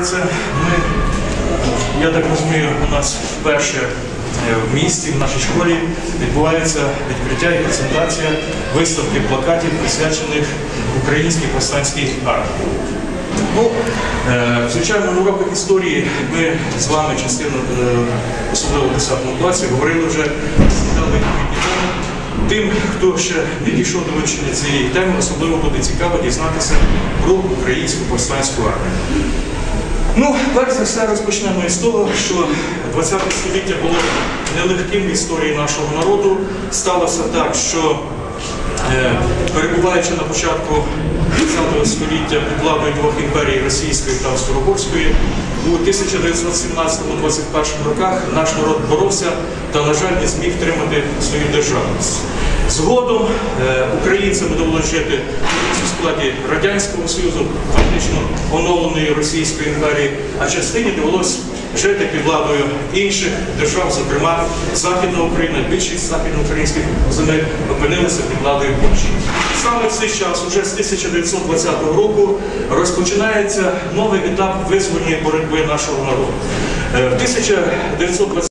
відбувається. Ми, я так розумію, у нас вперше е, в місті, в нашій школі відбувається відкриття і презентація виставки плакатів, присвячених українській повстанській армії. Ну, е, звичайно, на уроках історії ми з вами частину, е, особливо в 10 класі, говорили вже. Тим, хто ще не дійшов до вивчення цієї теми, особливо буде цікаво дізнатися про українську повстанську армію. Ну, перш за все розпочнемо із того, що 20 століття було нелегким в історії нашого народу. Сталося так, що Е, перебуваючи на початку 20 століття під владою двох імперій російської та австро-угорської, у 1917-21 роках наш народ боровся та, на жаль, не зміг втримати свою державність. Згодом е, українцям довелося жити у складі Радянського Союзу, фактично оновленої Російської імперії, а частині довелося жити під владою інших держав, зокрема Західна Україна, більшість західноукраїнських земель опинилися під владою Польщі. Саме в цей час, уже з 1920 року, розпочинається новий етап визвольної боротьби нашого народу. Е, В 1920